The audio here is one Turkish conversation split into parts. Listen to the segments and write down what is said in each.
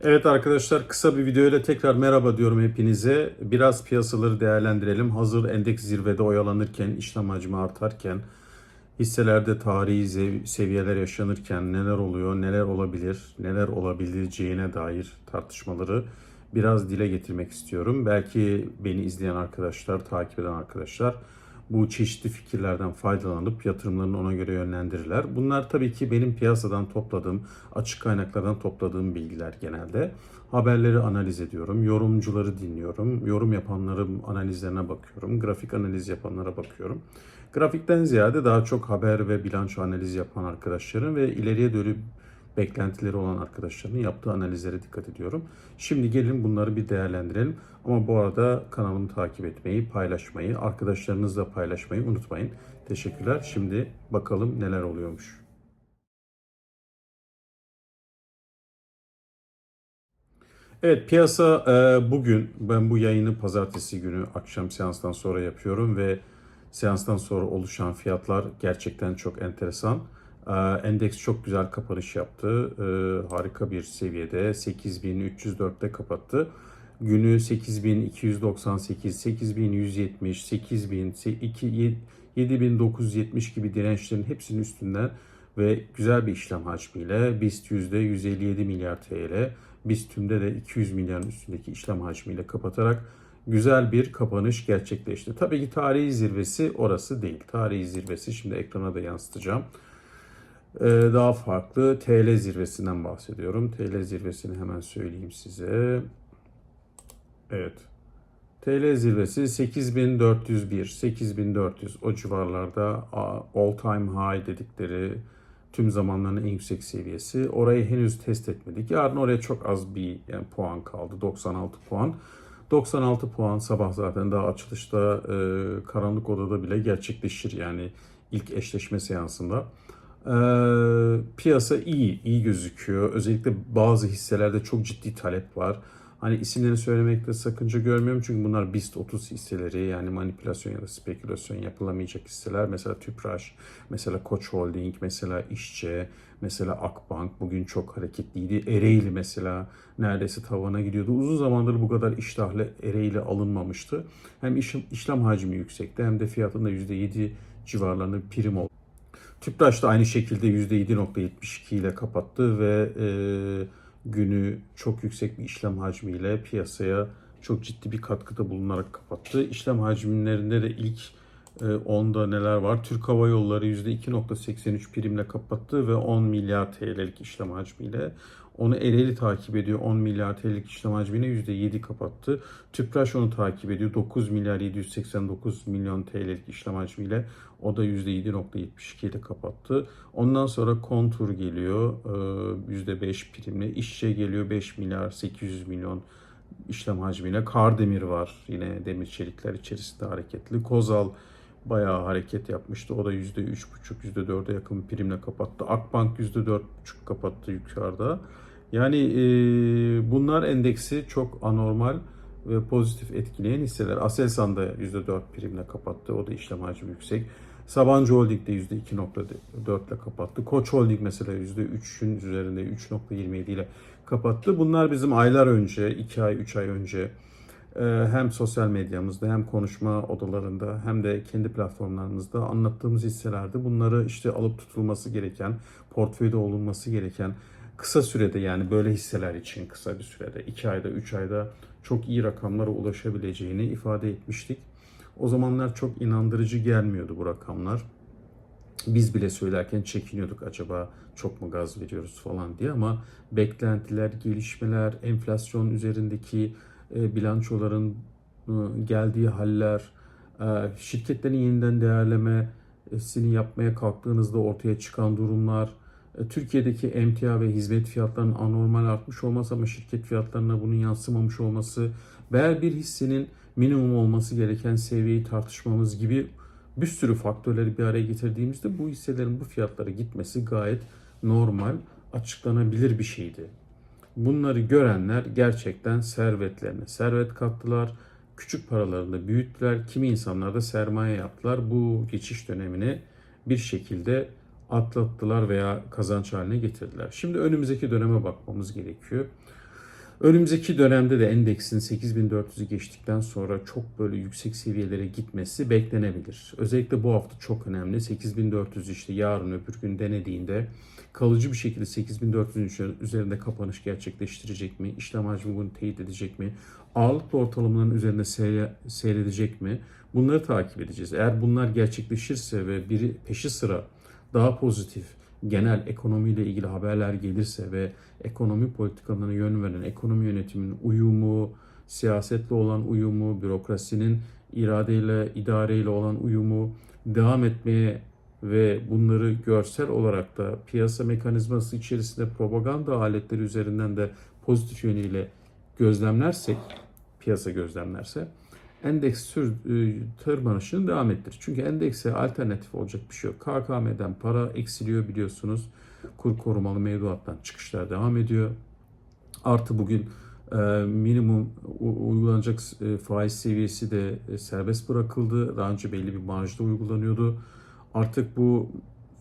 Evet arkadaşlar kısa bir video ile tekrar merhaba diyorum hepinize. Biraz piyasaları değerlendirelim. Hazır endeks zirvede oyalanırken, işlem hacmi artarken, hisselerde tarihi seviyeler yaşanırken neler oluyor, neler olabilir, neler olabileceğine dair tartışmaları biraz dile getirmek istiyorum. Belki beni izleyen arkadaşlar, takip eden arkadaşlar bu çeşitli fikirlerden faydalanıp yatırımlarını ona göre yönlendirirler. Bunlar tabii ki benim piyasadan topladığım, açık kaynaklardan topladığım bilgiler genelde. Haberleri analiz ediyorum, yorumcuları dinliyorum, yorum yapanların analizlerine bakıyorum, grafik analiz yapanlara bakıyorum. Grafikten ziyade daha çok haber ve bilanço analiz yapan arkadaşların ve ileriye dönük beklentileri olan arkadaşların yaptığı analizlere dikkat ediyorum. Şimdi gelin bunları bir değerlendirelim. Ama bu arada kanalımı takip etmeyi, paylaşmayı, arkadaşlarınızla paylaşmayı unutmayın. Teşekkürler. Şimdi bakalım neler oluyormuş. Evet piyasa e, bugün ben bu yayını pazartesi günü akşam seanstan sonra yapıyorum ve seanstan sonra oluşan fiyatlar gerçekten çok enteresan. E, Endeks çok güzel kapanış yaptı. E, Harika bir seviyede 8304'te kapattı. Günü 8298, 8170, 8000, 2, 7970 gibi dirençlerin hepsinin üstünden ve güzel bir işlem hacmiyle BIST yüzde 157 milyar TL, BIST tümde de 200 milyarın üstündeki işlem hacmiyle kapatarak güzel bir kapanış gerçekleşti. Tabii ki tarihi zirvesi orası değil. Tarihi zirvesi şimdi ekrana da yansıtacağım. Ee, daha farklı TL zirvesinden bahsediyorum. TL zirvesini hemen söyleyeyim size. Evet. TL zirvesi 8401, 8400 o civarlarda all time high dedikleri tüm zamanların en yüksek seviyesi. Orayı henüz test etmedik. Yarın oraya çok az bir yani puan kaldı. 96 puan. 96 puan sabah zaten daha açılışta e, karanlık odada bile gerçekleşir. Yani ilk eşleşme seansında. E, piyasa iyi, iyi gözüküyor. Özellikle bazı hisselerde çok ciddi talep var. Hani isimlerini söylemekte sakınca görmüyorum çünkü bunlar BIST 30 hisseleri yani manipülasyon ya da spekülasyon yapılamayacak hisseler. Mesela Tüpraş, mesela Koç Holding, mesela İşçe, mesela Akbank bugün çok hareketliydi. Ereğli mesela neredeyse tavana gidiyordu. Uzun zamandır bu kadar iştahlı Ereğli alınmamıştı. Hem iş, işlem hacmi yüksekti hem de fiyatında %7 civarlarında prim oldu. Tüpraş da aynı şekilde %7.72 ile kapattı ve e, günü çok yüksek bir işlem hacmiyle piyasaya çok ciddi bir katkıda bulunarak kapattı. İşlem hacimlerinde de ilk e, 10'da neler var? Türk Hava Yolları %2.83 primle kapattı ve 10 milyar TL'lik işlem hacmiyle. Onu Ereğli takip ediyor. 10 milyar TL'lik işlem hacmiyle %7 kapattı. Tüpraş onu takip ediyor. 9 milyar 789 milyon TL'lik işlem hacmiyle. O da %7.72 ile kapattı. Ondan sonra Kontur geliyor. %5 primle. İşçe geliyor 5 milyar 800 milyon işlem hacmiyle. Kardemir var. Yine demir çelikler içerisinde hareketli. Kozal bayağı hareket yapmıştı. O da %3,5, %4'e yakın primle kapattı. Akbank %4,5 kapattı yukarıda. Yani e, bunlar endeksi çok anormal ve pozitif etkileyen hisseler. Aselsan da %4 primle kapattı. O da işlem hacmi yüksek. Sabancı Holding de %2.4 ile kapattı. Koç Holding mesela %3'ün üzerinde 3.27 ile kapattı. Bunlar bizim aylar önce, 2 ay, 3 ay önce hem sosyal medyamızda hem konuşma odalarında hem de kendi platformlarımızda anlattığımız hisselerdi. Bunları işte alıp tutulması gereken, portföyde olunması gereken kısa sürede yani böyle hisseler için kısa bir sürede 2 ayda 3 ayda çok iyi rakamlara ulaşabileceğini ifade etmiştik. O zamanlar çok inandırıcı gelmiyordu bu rakamlar. Biz bile söylerken çekiniyorduk acaba çok mu gaz veriyoruz falan diye ama beklentiler, gelişmeler, enflasyon üzerindeki e, bilançoların e, geldiği haller, e, şirketlerin yeniden değerlemesini yapmaya kalktığınızda ortaya çıkan durumlar, Türkiye'deki emtia ve hizmet fiyatlarının anormal artmış olması ama şirket fiyatlarına bunun yansımamış olması veya bir hissenin minimum olması gereken seviyeyi tartışmamız gibi bir sürü faktörleri bir araya getirdiğimizde bu hisselerin bu fiyatlara gitmesi gayet normal, açıklanabilir bir şeydi. Bunları görenler gerçekten servetlerine servet kattılar. Küçük paralarını büyüttüler. Kimi insanlar da sermaye yaptılar. Bu geçiş dönemini bir şekilde atlattılar veya kazanç haline getirdiler. Şimdi önümüzdeki döneme bakmamız gerekiyor. Önümüzdeki dönemde de endeksin 8400'ü geçtikten sonra çok böyle yüksek seviyelere gitmesi beklenebilir. Özellikle bu hafta çok önemli. 8400 işte yarın öbür gün denediğinde kalıcı bir şekilde 8400'ün üzerinde kapanış gerçekleştirecek mi? İşlem hacmi bunu teyit edecek mi? Ağırlıklı ortalamaların üzerinde seyre- seyredecek mi? Bunları takip edeceğiz. Eğer bunlar gerçekleşirse ve biri peşi sıra daha pozitif genel ekonomiyle ilgili haberler gelirse ve ekonomi politikalarına yön veren ekonomi yönetiminin uyumu, siyasetle olan uyumu, bürokrasinin iradeyle, idareyle olan uyumu devam etmeye ve bunları görsel olarak da piyasa mekanizması içerisinde propaganda aletleri üzerinden de pozitif yönüyle gözlemlersek, piyasa gözlemlerse endeks sür, e, tırmanışını devam ettirir. Çünkü endekse alternatif olacak bir şey yok. KKM'den para eksiliyor biliyorsunuz. Kur korumalı mevduattan çıkışlar devam ediyor. Artı bugün e, minimum uygulanacak e, faiz seviyesi de serbest bırakıldı. Daha önce belli bir marjda uygulanıyordu. Artık bu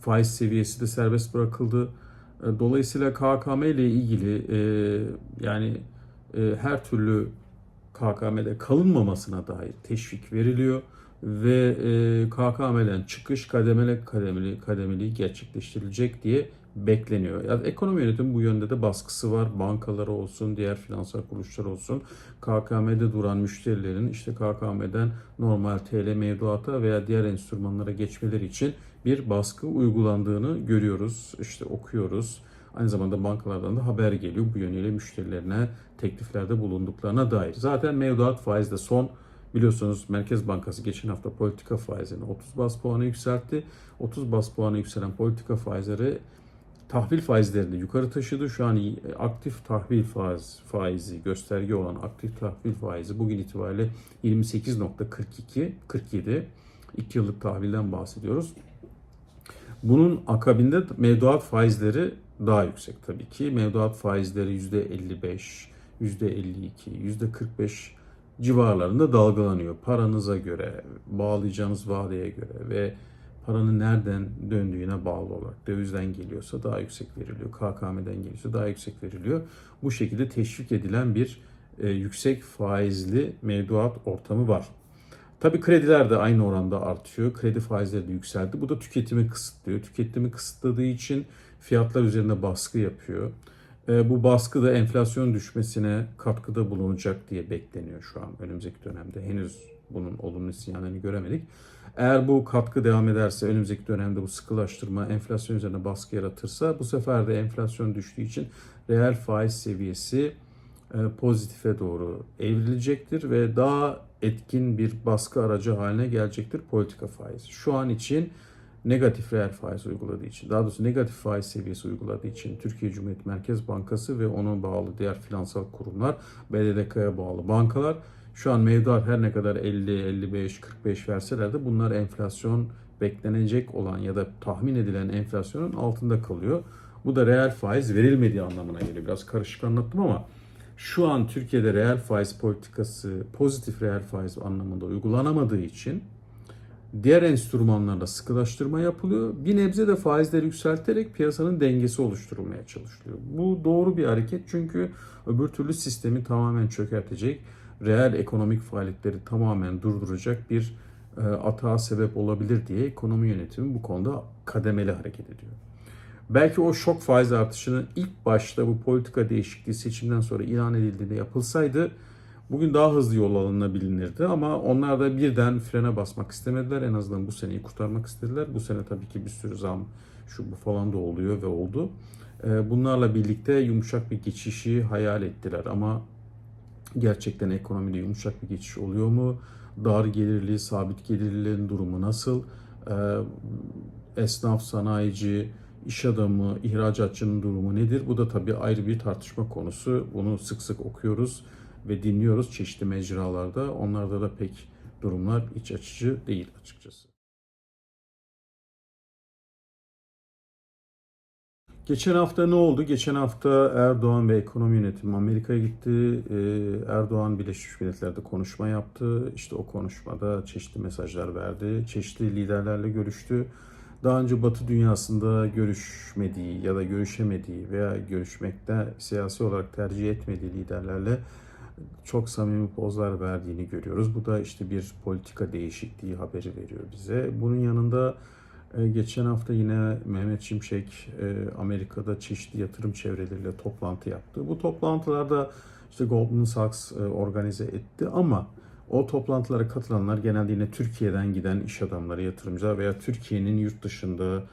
faiz seviyesi de serbest bırakıldı. Dolayısıyla KKM ile ilgili yani her türlü KKM'de kalınmamasına dair teşvik veriliyor ve e, KKM'den çıkış kademeli kademeli kademeli gerçekleştirilecek diye bekleniyor. Yani ekonomi yönetimi bu yönde de baskısı var. Bankaları olsun, diğer finansal kuruluşlar olsun. KKM'de duran müşterilerin işte KKM'den normal TL mevduata veya diğer enstrümanlara geçmeleri için bir baskı uygulandığını görüyoruz. İşte okuyoruz. Aynı zamanda bankalardan da haber geliyor bu yönüyle müşterilerine tekliflerde bulunduklarına dair. Zaten mevduat faizde son biliyorsunuz Merkez Bankası geçen hafta politika faizini 30 bas puanı yükseltti. 30 bas puanı yükselen politika faizleri tahvil faizlerini yukarı taşıdı. Şu an aktif tahvil faiz, faizi gösterge olan aktif tahvil faizi bugün itibariyle 28.42 47 2 yıllık tahvilden bahsediyoruz. Bunun akabinde mevduat faizleri daha yüksek tabii ki. Mevduat faizleri %55, %52, %45 civarlarında dalgalanıyor. Paranıza göre, bağlayacağınız vadeye göre ve paranın nereden döndüğüne bağlı olarak dövizden geliyorsa daha yüksek veriliyor. KKM'den geliyorsa daha yüksek veriliyor. Bu şekilde teşvik edilen bir e, yüksek faizli mevduat ortamı var. Tabii krediler de aynı oranda artıyor. Kredi faizleri de yükseldi. Bu da tüketimi kısıtlıyor. Tüketimi kısıtladığı için fiyatlar üzerine baskı yapıyor. E, bu baskı da enflasyon düşmesine katkıda bulunacak diye bekleniyor şu an önümüzdeki dönemde. Henüz bunun olumlu sinyallerini göremedik. Eğer bu katkı devam ederse önümüzdeki dönemde bu sıkılaştırma enflasyon üzerine baskı yaratırsa bu sefer de enflasyon düştüğü için reel faiz seviyesi e, pozitife doğru evrilecektir ve daha etkin bir baskı aracı haline gelecektir politika faizi. Şu an için negatif reel faiz uyguladığı için, daha doğrusu negatif faiz seviyesi uyguladığı için Türkiye Cumhuriyet Merkez Bankası ve ona bağlı diğer finansal kurumlar, BDDK'ya bağlı bankalar şu an mevduat her ne kadar 50, 55, 45 verseler de bunlar enflasyon beklenecek olan ya da tahmin edilen enflasyonun altında kalıyor. Bu da reel faiz verilmediği anlamına geliyor. Biraz karışık anlattım ama şu an Türkiye'de reel faiz politikası pozitif reel faiz anlamında uygulanamadığı için diğer enstrümanlarla sıkılaştırma yapılıyor. Bir nebze de faizleri yükselterek piyasanın dengesi oluşturulmaya çalışılıyor. Bu doğru bir hareket çünkü öbür türlü sistemi tamamen çökertecek, reel ekonomik faaliyetleri tamamen durduracak bir e, atağa sebep olabilir diye ekonomi yönetimi bu konuda kademeli hareket ediyor. Belki o şok faiz artışını ilk başta bu politika değişikliği seçimden sonra ilan edildiğinde yapılsaydı bugün daha hızlı yol alınabilirdi ama onlar da birden frene basmak istemediler. En azından bu seneyi kurtarmak istediler. Bu sene tabii ki bir sürü zam şu bu falan da oluyor ve oldu. Ee, Bunlarla birlikte yumuşak bir geçişi hayal ettiler ama gerçekten ekonomide yumuşak bir geçiş oluyor mu? Dar gelirli, sabit gelirlilerin durumu nasıl? Ee, Esnaf, sanayici, iş adamı, ihracatçının durumu nedir? Bu da tabii ayrı bir tartışma konusu. Bunu sık sık okuyoruz ve dinliyoruz çeşitli mecralarda. Onlarda da pek durumlar iç açıcı değil açıkçası. Geçen hafta ne oldu? Geçen hafta Erdoğan ve ekonomi yönetimi Amerika'ya gitti. Ee, Erdoğan Birleşmiş Milletler'de konuşma yaptı. İşte o konuşmada çeşitli mesajlar verdi. Çeşitli liderlerle görüştü. daha önce Batı dünyasında görüşmediği ya da görüşemediği veya görüşmekte siyasi olarak tercih etmediği liderlerle çok samimi pozlar verdiğini görüyoruz. Bu da işte bir politika değişikliği haberi veriyor bize. Bunun yanında e, geçen hafta yine Mehmet Şimşek e, Amerika'da çeşitli yatırım çevreleriyle toplantı yaptı. Bu toplantılarda işte Goldman Sachs e, organize etti ama o toplantılara katılanlar genelde yine Türkiye'den giden iş adamları, yatırımcılar veya Türkiye'nin yurt dışında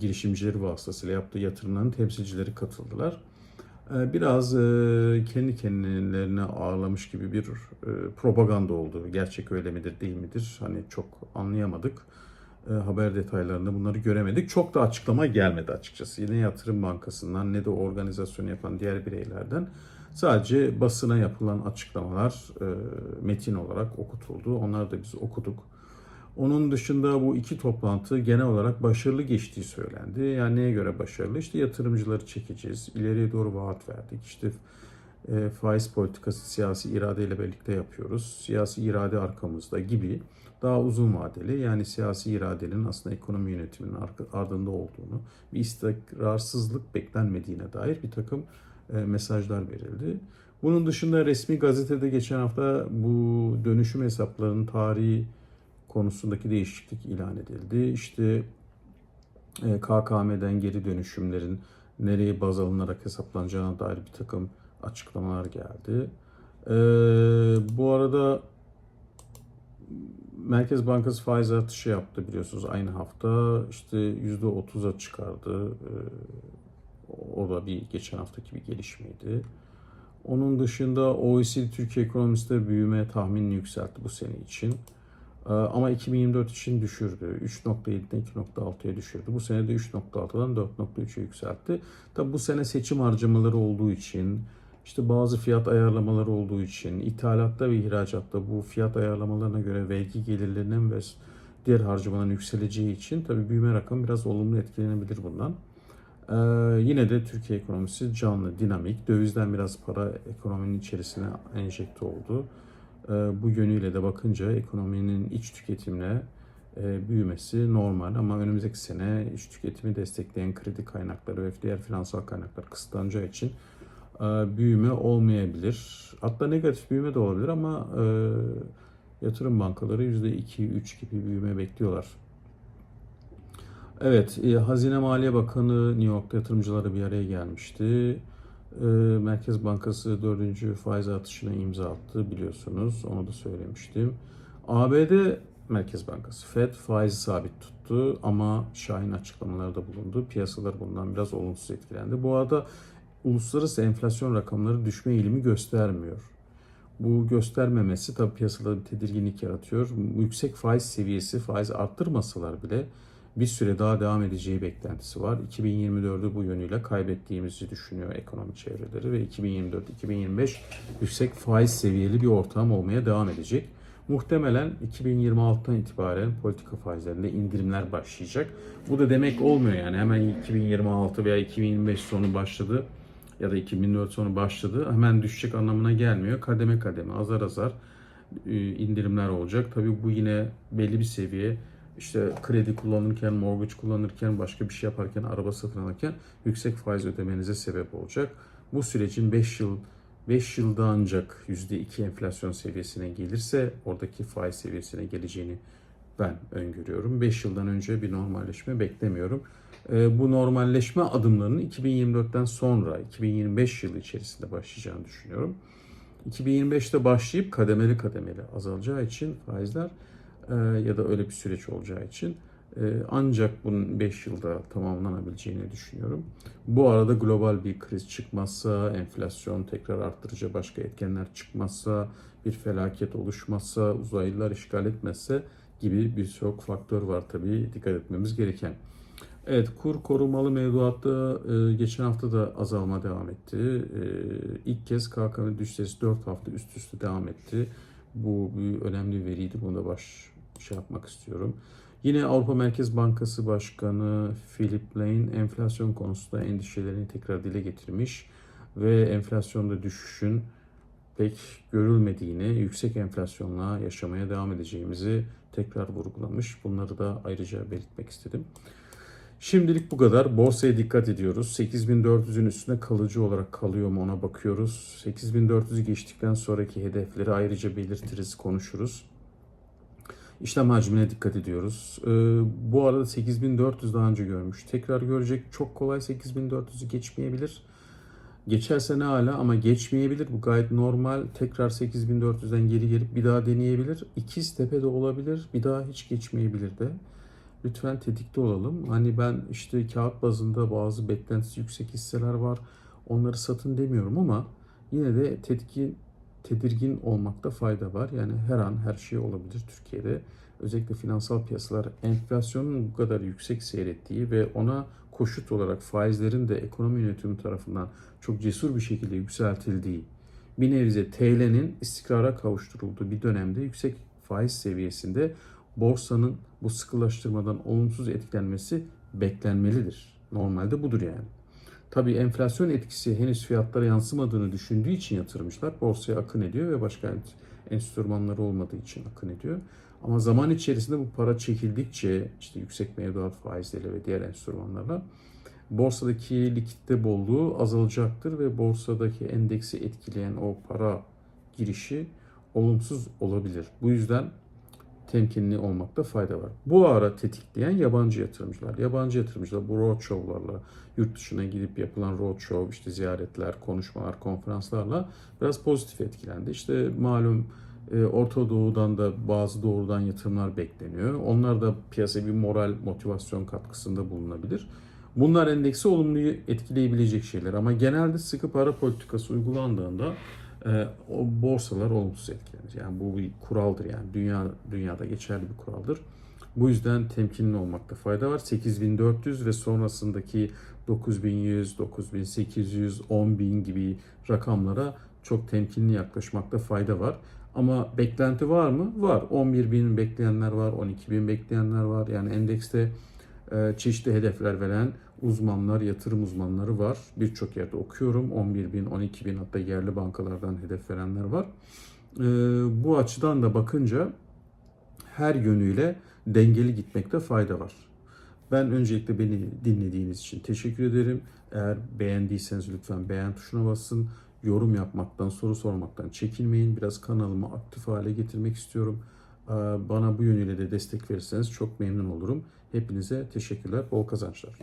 girişimcileri vasıtasıyla yaptığı yatırımların temsilcileri katıldılar. E, biraz e, kendi kendilerine ağırlamış gibi bir e, propaganda oldu. Gerçek öyle midir değil midir? Hani çok anlayamadık. E, haber detaylarında bunları göremedik. Çok da açıklama gelmedi açıkçası. Yine yatırım bankasından ne de organizasyonu yapan diğer bireylerden. Sadece basına yapılan açıklamalar e, metin olarak okutuldu. Onları da biz okuduk. Onun dışında bu iki toplantı genel olarak başarılı geçtiği söylendi. Yani neye göre başarılı? İşte yatırımcıları çekeceğiz, ileriye doğru vaat verdik. İşte e, faiz politikası siyasi iradeyle birlikte yapıyoruz. Siyasi irade arkamızda gibi daha uzun vadeli yani siyasi iradenin aslında ekonomi yönetiminin ardında olduğunu, bir istikrarsızlık beklenmediğine dair bir takım e, mesajlar verildi. Bunun dışında resmi gazetede geçen hafta bu dönüşüm hesaplarının tarihi konusundaki değişiklik ilan edildi. İşte e, KKM'den geri dönüşümlerin nereye baz alınarak hesaplanacağına dair bir takım açıklamalar geldi. E, bu arada Merkez Bankası faiz artışı yaptı biliyorsunuz aynı hafta. işte %30'a çıkardı. O da bir geçen haftaki bir gelişmeydi. Onun dışında OECD Türkiye ekonomisi de büyüme tahminini yükseltti bu sene için. Ee, ama 2024 için düşürdü. 3.7'den 2.6'ya düşürdü. Bu sene de 3.6'dan 4.3'e yükseltti. Tabi bu sene seçim harcamaları olduğu için, işte bazı fiyat ayarlamaları olduğu için, ithalatta ve ihracatta bu fiyat ayarlamalarına göre vergi gelirlerinin ve diğer harcamaların yükseleceği için tabi büyüme rakamı biraz olumlu etkilenebilir bundan. Ee, yine de Türkiye ekonomisi canlı, dinamik. Dövizden biraz para ekonominin içerisine enjekte oldu. Ee, bu yönüyle de bakınca ekonominin iç tüketimle e, büyümesi normal ama önümüzdeki sene iç tüketimi destekleyen kredi kaynakları ve diğer finansal kaynaklar kısıtlanacağı için e, büyüme olmayabilir. Hatta negatif büyüme de olabilir ama e, yatırım bankaları %2-3 gibi büyüme bekliyorlar. Evet, Hazine Maliye Bakanı New York'ta yatırımcıları bir araya gelmişti. E, Merkez Bankası dördüncü faiz artışına imza attı biliyorsunuz. Onu da söylemiştim. ABD Merkez Bankası Fed faizi sabit tuttu ama şahin açıklamalarda bulundu. Piyasalar bundan biraz olumsuz etkilendi. Bu arada uluslararası enflasyon rakamları düşme eğilimi göstermiyor. Bu göstermemesi tabii piyasalarda bir tedirginlik yaratıyor. Yüksek faiz seviyesi faiz arttırmasalar bile bir süre daha devam edeceği beklentisi var. 2024'ü bu yönüyle kaybettiğimizi düşünüyor ekonomi çevreleri ve 2024-2025 yüksek faiz seviyeli bir ortam olmaya devam edecek. Muhtemelen 2026'dan itibaren politika faizlerinde indirimler başlayacak. Bu da demek olmuyor yani hemen 2026 veya 2025 sonu başladı ya da 2004 sonu başladı hemen düşecek anlamına gelmiyor. Kademe kademe azar azar e, indirimler olacak. Tabii bu yine belli bir seviye işte kredi kullanırken, mortgage kullanırken, başka bir şey yaparken, araba satın alırken yüksek faiz ödemenize sebep olacak. Bu sürecin 5 yıl 5 yılda ancak %2 enflasyon seviyesine gelirse oradaki faiz seviyesine geleceğini ben öngörüyorum. 5 yıldan önce bir normalleşme beklemiyorum. Ee, bu normalleşme adımlarının 2024'ten sonra 2025 yılı içerisinde başlayacağını düşünüyorum. 2025'te başlayıp kademeli kademeli azalacağı için faizler e, ya da öyle bir süreç olacağı için e, ancak bunun 5 yılda tamamlanabileceğini düşünüyorum. Bu arada global bir kriz çıkmazsa, enflasyon tekrar arttırıcı başka etkenler çıkmazsa, bir felaket oluşmazsa, uzaylılar işgal etmezse gibi birçok faktör var tabii dikkat etmemiz gereken. Evet kur korumalı mevduatta e, geçen hafta da azalma devam etti. E, ilk kez KKM düşüşü 4 hafta üst üste devam etti. Bu bir önemli veriydi. Bunu da baş şey yapmak istiyorum. Yine Avrupa Merkez Bankası Başkanı Philip Lane enflasyon konusunda endişelerini tekrar dile getirmiş ve enflasyonda düşüşün pek görülmediğini, yüksek enflasyonla yaşamaya devam edeceğimizi tekrar vurgulamış. Bunları da ayrıca belirtmek istedim. Şimdilik bu kadar. Borsaya dikkat ediyoruz. 8400'ün üstünde kalıcı olarak kalıyor mu ona bakıyoruz. 8400'ü geçtikten sonraki hedefleri ayrıca belirtiriz, konuşuruz. İşlem hacmine dikkat ediyoruz. Ee, bu arada 8400 daha önce görmüş. Tekrar görecek. Çok kolay 8400'ü geçmeyebilir. Geçerse ne hala ama geçmeyebilir. Bu gayet normal. Tekrar 8400'den geri gelip bir daha deneyebilir. İkiz tepede olabilir. Bir daha hiç geçmeyebilir de. Lütfen tetikte olalım. Hani ben işte kağıt bazında bazı beklentisi yüksek hisseler var. Onları satın demiyorum ama yine de tedirgin tedirgin olmakta fayda var. Yani her an her şey olabilir Türkiye'de. Özellikle finansal piyasalar enflasyonun bu kadar yüksek seyrettiği ve ona koşut olarak faizlerin de ekonomi yönetimi tarafından çok cesur bir şekilde yükseltildiği bir nevize TL'nin istikrara kavuşturulduğu bir dönemde yüksek faiz seviyesinde borsanın bu sıkılaştırmadan olumsuz etkilenmesi beklenmelidir. Normalde budur yani. Tabii enflasyon etkisi henüz fiyatlara yansımadığını düşündüğü için yatırımcılar borsaya akın ediyor ve başka enstrümanları olmadığı için akın ediyor. Ama zaman içerisinde bu para çekildikçe işte yüksek mevduat faizleriyle ve diğer enstrümanlarla borsadaki likitte bolluğu azalacaktır ve borsadaki endeksi etkileyen o para girişi olumsuz olabilir. Bu yüzden temkinli olmakta fayda var. Bu ara tetikleyen yabancı yatırımcılar. Yabancı yatırımcılar bu roadshow'larla, yurt dışına gidip yapılan roadshow, işte ziyaretler, konuşmalar, konferanslarla biraz pozitif etkilendi. İşte malum e, Orta Doğu'dan da bazı doğrudan yatırımlar bekleniyor. Onlar da piyasaya bir moral, motivasyon katkısında bulunabilir. Bunlar endeksi olumlu etkileyebilecek şeyler ama genelde sıkı para politikası uygulandığında o borsalar olumsuz etkilenir. Yani bu bir kuraldır yani dünya dünyada geçerli bir kuraldır. Bu yüzden temkinli olmakta fayda var. 8400 ve sonrasındaki 9100, 9800, 10000 gibi rakamlara çok temkinli yaklaşmakta fayda var. Ama beklenti var mı? Var. 11.000 bekleyenler var, 12.000 bekleyenler var. Yani endekste çeşitli hedefler veren uzmanlar, yatırım uzmanları var. Birçok yerde okuyorum. 11 bin, 12 bin hatta yerli bankalardan hedef verenler var. E, bu açıdan da bakınca her yönüyle dengeli gitmekte fayda var. Ben öncelikle beni dinlediğiniz için teşekkür ederim. Eğer beğendiyseniz lütfen beğen tuşuna basın. Yorum yapmaktan, soru sormaktan çekinmeyin. Biraz kanalımı aktif hale getirmek istiyorum. Ee, Bana bu yönüyle de destek verirseniz çok memnun olurum. Hepinize teşekkürler, bol kazançlar.